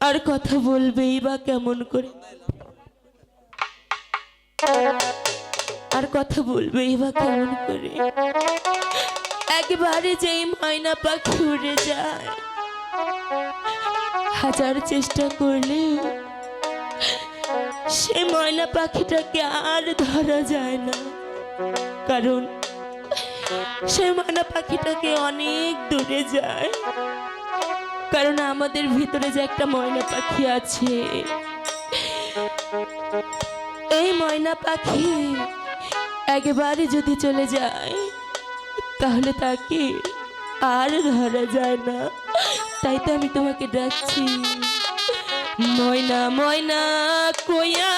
আর কথা বলবেই বা কেমন করে? আর কথা বলবেই বা কেমন করে? একবারে যেই ময়না পাখি উড়ে যায়, হাজার চেষ্টা করলে সে ময়না পাখিটাকে আর ধরা যায় না। কারণ সে ময়না পাখিটাকে অনেক দূরে যায়। কারণ আমাদের ভিতরে যে একটা ময়না পাখি আছে। এই ময়না পাখি একেবারে যদি চলে যায়, তাহলে তাকে আর ধরা যায় না। তাই তো আমি তোমাকে ডাকছি। ময়না ময়না কোয়া